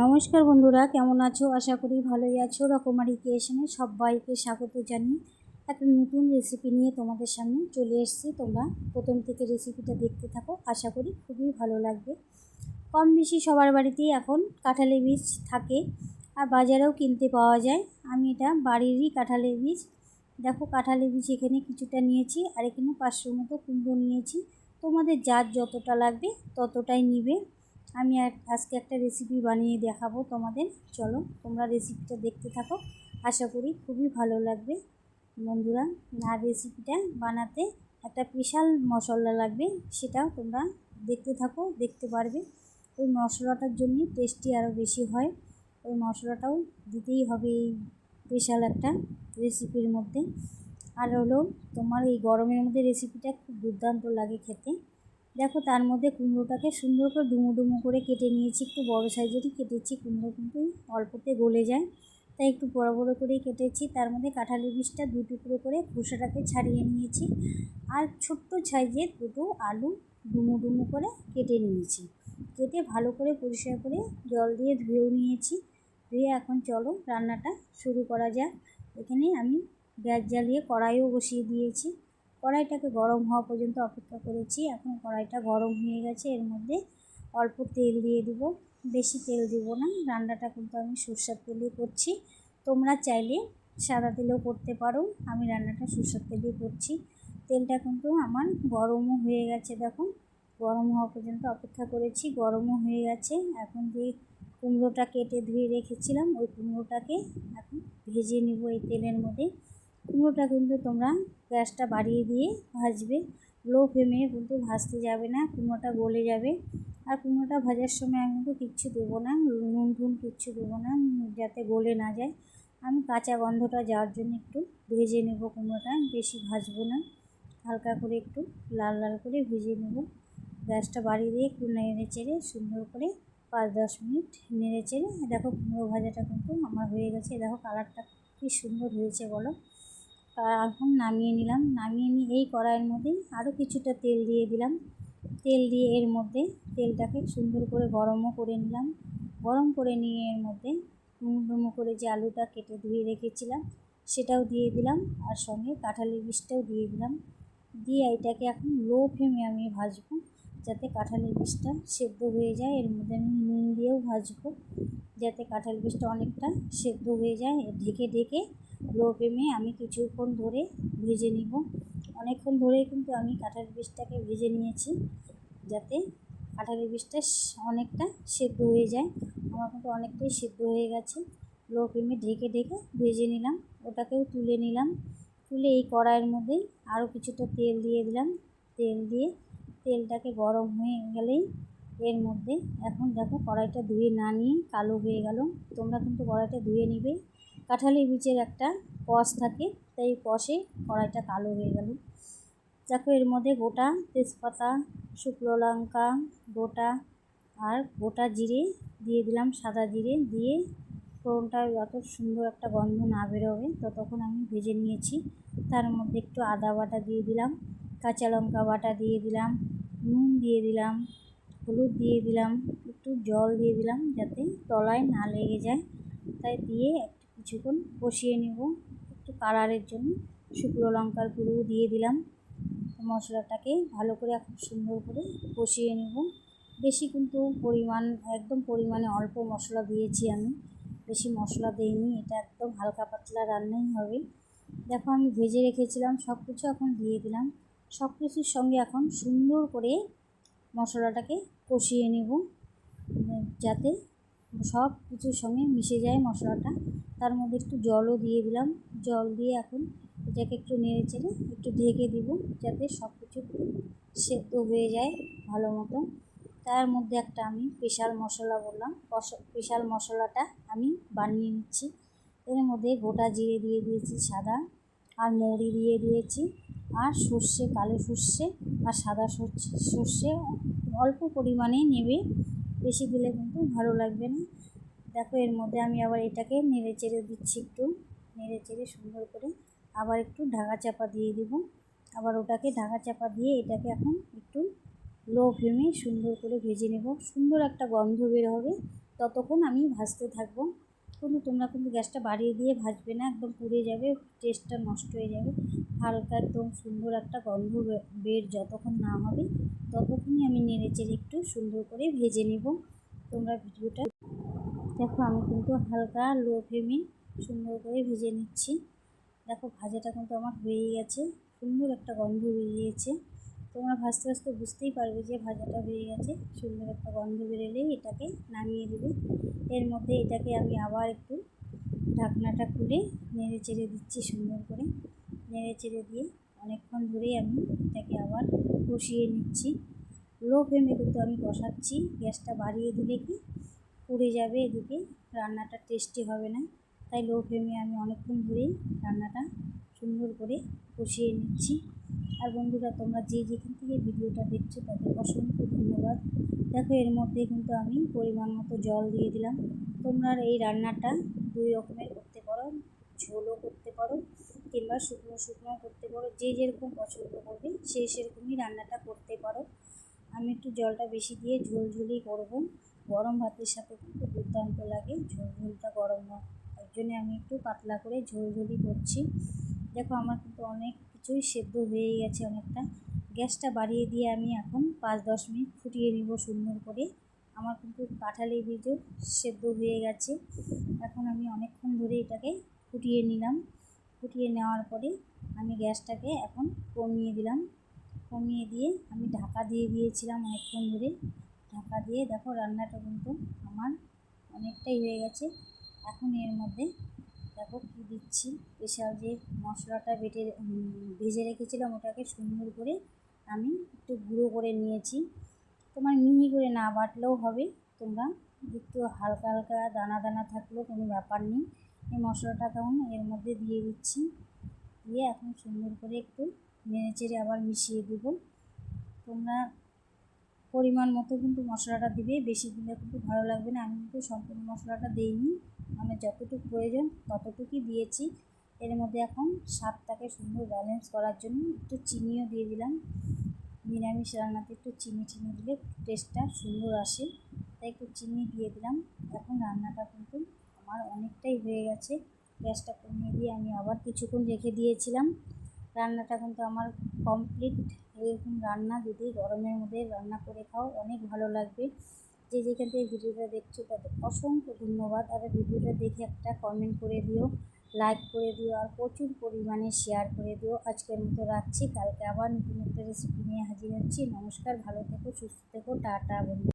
নমস্কার বন্ধুরা, কেমন আছো? আশা করি ভালোই আছো। রকমারি ক্রিয়েশনে সবাইকে স্বাগত জানিয়ে একটা নতুন রেসিপি নিয়ে তোমাদের সামনে চলে এসেছি। তোমরা প্রথম থেকে রেসিপিটা দেখতে থাকো, আশা করি খুবই ভালো লাগবে। কম বেশি সবার বাড়িতেই এখন কাঁঠালের বীজ থাকে আর বাজারেও কিনতে পাওয়া যায়। আমি এটা বাড়িরই কাঁঠালের বীজ। দেখো, কাঁঠালের বীজ এখানে কিছুটা নিয়েছি আর এখানে পাঁচশোর মতো কুমড়ো নিয়েছি। তোমাদের যার যতটা লাগবে ততটাই নিবে। আমি আজকে একটা রেসিপি বানিয়ে দেখাবো তোমাদের। চলো তোমরা রেসিপিটা দেখতে থাকো। আশা করি খুবই ভালো লাগবে। বন্ধুরা, আর রেসিপিটা বানাতে একটা স্পেশাল মশলা লাগবে, সেটাও তোমরা দেখতে থাকো, দেখতে পারবে। ওই মশলাটার জন্যই টেস্টি আরও বেশি হয়। ওই মশলাটাও দিতেই হবে এই স্পেশাল একটা রেসিপির মধ্যে। আর হলো, তোমার এই গরমের মধ্যে রেসিপিটা খুব দুর্দান্ত লাগে খেতে। দেখো তার মধ্যে কুমড়োটাকে সুন্দর করে ডুমো ডুমো করে কেটে নিয়েছি, একটু বড় সাইজেরই কেটেছি, কুমড়ো কিন্তু অল্পতে গলে যায়। তাই একটু বড় বড় করেই কেটেছি। তার মধ্যে কাঁঠালের বীজটা দু টুকরো করে খোসাটাকে ছাড়িয়ে নিয়েছি আর ছোট্ট সাইজের দুটো আলু ডুমো ডুমো করে কেটে নিয়েছি। কেটে ভালো করে পরিষ্কার করে জল দিয়ে ধুয়েও নিয়েছি। ধুয়ে এখন চলো রান্নাটা শুরু করা যাক। এখানে আমি গ্যাস জ্বালিয়ে কড়াইও বসিয়ে দিয়েছি। কড়াইটাকে গরম হওয়া পর্যন্ত অপেক্ষা করেছি। এখন কড়াইটা গরম হয়ে গেছে, এর মধ্যে অল্প তেল দিয়ে দেবো। বেশি তেল দিব না, রান্নাটা কিন্তু আমি সর্ষের তেলে করছি। তোমরা চাইলে সাদা তেলেও করতে পারো, আমি রান্নাটা সর্ষের তেলে করছি। তেলটা কিন্তু আমার গরমও হয়ে গেছে, দেখো। গরম হওয়া পর্যন্ত অপেক্ষা করেছি, গরমও হয়ে গেছে। এখন যে কুমড়োটা কেটে ধুয়ে রেখেছিলাম, ওই কুমড়োটাকে এখন ভেজে নিব এই তেলের মধ্যে। কুমড়োটা কিন্তু তোমরা গ্যাসটা বাড়িয়ে দিয়ে ভাজবে। লো ফ্লেমে কিন্তু ভাজতে যাবে না, কুমড়োটা গলে যাবে। আর কুমড়োটা ভাজার সময় আমি কিন্তু কিচ্ছু দেবো না, নুন টুন কিচ্ছু দেবো না, যাতে গলে না যায়। আমি কাঁচা গন্ধটা যাওয়ার জন্য একটু ভেজে নেব কুমড়োটা, বেশি ভাজবো না। হালকা করে একটু লাল লাল করে ভেজে নেব। গ্যাসটা বাড়িয়ে দিয়ে একটু নেড়ে চেড়ে সুন্দর করে পাঁচ দশ মিনিট নেড়ে চেড়ে, দেখো কুমড়ো ভাজাটা কিন্তু আমার হয়ে গেছে। দেখো কালারটা কী সুন্দর হয়েছে বলো। এখন নামিয়ে নিলাম। নামিয়ে নিয়ে এই কড়াইয়ের মধ্যে আরও কিছুটা তেল দিয়ে দিলাম। তেল দিয়ে এর মধ্যে তেলটাকে সুন্দর করে গরমও করে নিলাম। গরম করে নিয়ে এর মধ্যে ডুমো করে যে আলুটা কেটে ধুয়ে রেখেছিলাম, সেটাও দিয়ে দিলাম। আর সঙ্গে কাঁঠালি বীজটাও দিয়ে দিলাম। দিয়ে এটাকে এখন লো ফ্লেমে আমি ভাজবো, যাতে কাঁঠালের বীজটা সেদ্ধ হয়ে যায়। এর মধ্যে আমি নুন দিয়েও ভাজবো, যাতে কাঁঠাল বীজটা অনেকটা সেদ্ধ হয়ে যায়। ঢেকে ঢেকে লো ফ্লেমে আমি কিছুক্ষণ ধরে ভেজে নিব। অনেকক্ষণ ধরে কিন্তু আমি কাঁঠাল বীজটাকে ভেজে নিয়েছি, যাতে কাঁঠালের বীজটা অনেকটা সেদ্ধ হয়ে যায়। আমার কিন্তু অনেকটাই সেদ্ধ হয়ে গেছে। লো ফ্লেমে ঢেকে ঢেকে ভেজে নিলাম, ওটাকেও তুলে নিলাম। তুলে এই কড়াইয়ের মধ্যেই আরও কিছুটা তেল দিয়ে দিলাম। তেল দিয়ে তেলটাকে গরম হয়ে গেলেই এর মধ্যে এখন দেখো কড়াইটা ধুয়ে না নিয়ে কালো হয়ে গেল। তোমরা কিন্তু কড়াইটা ধুয়ে নিবে। কাঁঠালি বীজের একটা কষ থাকে, তাই কষে কড়াইটা কালো হয়ে গেল। দেখো, এর মধ্যে গোটা তেজপাতা, শুকনো লঙ্কা, গোটা আর গোটা জিরে দিয়ে দিলাম, সাদা জিরে দিয়ে ফোড়নটা যত সুন্দর একটা গন্ধ না বেরোবে ততক্ষণ আমি ভেজে নিয়েছি। তার মধ্যে একটু আদা বাটা দিয়ে দিলাম, কাঁচা লঙ্কা বাটা দিয়ে দিলাম, নুন দিয়ে দিলাম, হলুদ দিয়ে দিলাম, একটু জল দিয়ে দিলাম যাতে তলায় না লেগে যায়। তাই দিয়ে কিছুক্ষণ কষিয়ে নেব। একটু কালারের জন্য শুকনো লঙ্কার গুঁড়ো দিয়ে দিলাম। মশলাটাকে ভালো করে খুব সুন্দর করে কষিয়ে নেব। বেশি কিন্তু পরিমাণ, একদম পরিমাণে অল্প মশলা দিয়েছি আমি। বেশি মশলা দিইনি, এটা একদম হালকা পাতলা রান্নাই হবে। দেখো আমি ভেজে রেখেছিলাম সব কিছু এখন দিয়ে দিলাম। সব কিছুর সঙ্গে এখন সুন্দর করে মশলাটাকে কষিয়ে নেব। যাতে সব কিছুর সঙ্গে মিশে যায় মশলাটা। তার মধ্যে একটু জলও দিয়ে দিলাম। জল দিয়ে এখন এটাকে একটু নেড়ে চেড়ে একটু ঢেকে দিব যাতে সব কিছু সেদ্ধ হয়ে যায় ভালো মতো। তার মধ্যে একটা আমি স্পেশাল মশলা বললাম। স্পেশাল মশলাটা আমি বানিয়ে নিচ্ছি। এর মধ্যে গোটা জিরে দিয়ে দিয়েছি সাদা, আর মৌরি দিয়ে দিয়েছি, আর সর্ষে, কালো সর্ষে আর সাদা সর্ষে সর্ষে অল্প পরিমাণে নেবে। বেশি দিলে কিন্তু ভালো লাগবে না। দেখো, এর মধ্যে আমি আবার এটাকে নেড়ে চেড়ে দিচ্ছি একটু। নেড়ে চেড়ে সুন্দর করে আবার একটু ঢাকা চাপা দিয়ে দেবো। আবার ওটাকে ঢাকা চাপা দিয়ে এটাকে এখন একটু লো ফ্লেমে সুন্দর করে ভেজে নেব। সুন্দর একটা গন্ধ বের হবে। ততক্ষণ আমি ভাজতে থাকব। কিন্তু তোমরা কিন্তু গ্যাসটা বাড়িয়ে দিয়ে ভাজবে না, একদম পুড়ে যাবে টেস্টটা নষ্ট হয়ে যাবে। হালকা, একদম সুন্দর একটা গন্ধ বের যতক্ষণ না হবে, ততক্ষণই আমি নেড়ে চেড়ে একটু সুন্দর করে ভেজে নেব। তোমরা ভিডিওটা দেখো, আমি কিন্তু হালকা লো ফ্লেমে সুন্দর করে ভেজে নিচ্ছি। দেখো, ভাজাটা কিন্তু আমার হয়েই গেছে, সুন্দর একটা গন্ধ বেরিয়েছে। তোমরা ভাজতে ভাজতে বুঝতেই পারবে যে ভাজাটা হয়ে গেছে, সুন্দর একটা গন্ধ বেরোলেই এটাকে নামিয়ে দেবে। এর মধ্যে এটাকে আমি আবার একটু ঢাকনাটা খুলে নেড়ে চেড়ে দিচ্ছি সুন্দর করে। নেড়ে চেড়ে দিয়ে অনেকক্ষণ ধরেই আমি এটাকে আবার কষিয়ে নিচ্ছি। লো ফ্লেমে কিন্তু আমি কষাচ্ছি, গ্যাসটা বাড়িয়ে দিলে কি পুড়ে যাবে এদিকে, রান্নাটা টেস্টি হবে না। তাই লো ফ্লেমে আমি অনেকক্ষণ ধরেই রান্নাটা সুন্দর করে কষিয়ে নিচ্ছি। আর বন্ধুরা, তোমরা যে যেখান থেকে ভিডিওটা দেখছ, তাদের অসংখ্য ধন্যবাদ। দেখো, এর মধ্যে কিন্তু আমি পরিমাণ মতো জল দিয়ে দিলাম। তোমরা এই রান্নাটা দুই রকমের করতে পারো। ঝোলও করতে পারো, কিংবা শুকনো শুকনো করতে পারো। যে যেরকম পছন্দ করবে, সেই সেরকমই রান্নাটা করতে পারো। আমি একটু জলটা বেশি দিয়ে ঝোল ঝোলই করব। গরম ভাতের সাথে কিন্তু দুর্দান্ত লাগে, ঝোল ঝোলটা গরম হয়। তার জন্যে আমি একটু পাতলা করে ঝোল ঝোলই করছি। দেখো আমার কিন্তু অনেক কিছুই সেদ্ধ হয়ে গেছে অনেকটা। গ্যাসটা বাড়িয়ে দিয়ে আমি এখন পাঁচ দশ মিনিট ফুটিয়ে নিব সুন্দর করে। আমার কিন্তু কাঁঠালি বীজও সেদ্ধ হয়ে গেছে। এখন আমি অনেকক্ষণ ধরে এটাকে ফুটিয়ে নিলাম। ফুটিয়ে নেওয়ার পরে আমি গ্যাসটাকে এখন কমিয়ে দিলাম। কমিয়ে দিয়ে আমি ঢাকা দিয়ে দিয়েছিলাম অনেকক্ষণ ধরে। ঢাকা দিয়ে দেখো রান্নাটা কিন্তু আমার অনেকটাই হয়ে গেছে। এখন এর মধ্যে দেখো কী দিচ্ছি। স্পেশাল যে মশলাটা বেটে ভেজে রেখেছিলাম ওটাকে সুন্দর করে আমি একটু গুঁড়ো করে নিয়েছি। তোমার মিহি করে না বাটলেও হবে, তোমরা একটু হালকা হালকা দানা দানা থাকলেও কোনো ব্যাপার নেই। এই মশলাটা তখন এর মধ্যে দিয়ে দিচ্ছি। দিয়ে এখন সুন্দর করে একটু নেড়ে চেড়ে আবার মিশিয়ে দেবো। তোমরা পরিমাণ মতো কিন্তু মশলাটা দিবে, বেশি দিলে কিন্তু ভালো লাগবে না। আমি কিন্তু সম্পূর্ণ মশলাটা দিইনি। মানে যতটুকু প্রয়োজন ততটুকুই দিয়েছি। এর মধ্যে এখন স্বাদটাকে সুন্দর ব্যালেন্স করার জন্য একটু চিনিও দিয়ে দিলাম। নিরামিষ রান্নাতে একটু চিনি চিনি দিলে টেস্টটা সুন্দর আসে। তাই একটু চিনি দিয়ে দিলাম। এখন রান্নাটা কিন্তু আমার অনেকটাই হয়ে গেছে। গ্যাসটা কমিয়ে দিয়ে আমি আবার কিছুক্ষণ রেখে দিয়েছিলাম। রান্নাটা কিন্তু আমার কমপ্লিট এরকম রান্না যদি গরমের মধ্যে রান্না করে খাও, অনেক ভালো লাগবে। যে যেখান থেকে ভিডিওটা দেখছ, তাদের অসংখ্য ধন্যবাদ। আর ভিডিওটা দেখে একটা কমেন্ট করে দিও লাইক করে দিও, আর প্রচুর পরিমাণে শেয়ার করে দিও। আজকের মতো রাখছি। কালকে আবার নতুন একটা রেসিপি নিয়ে হাজির হচ্ছি। নমস্কার, ভালো থেকো, সুস্থ থেকো, টাটা, বন্ধু।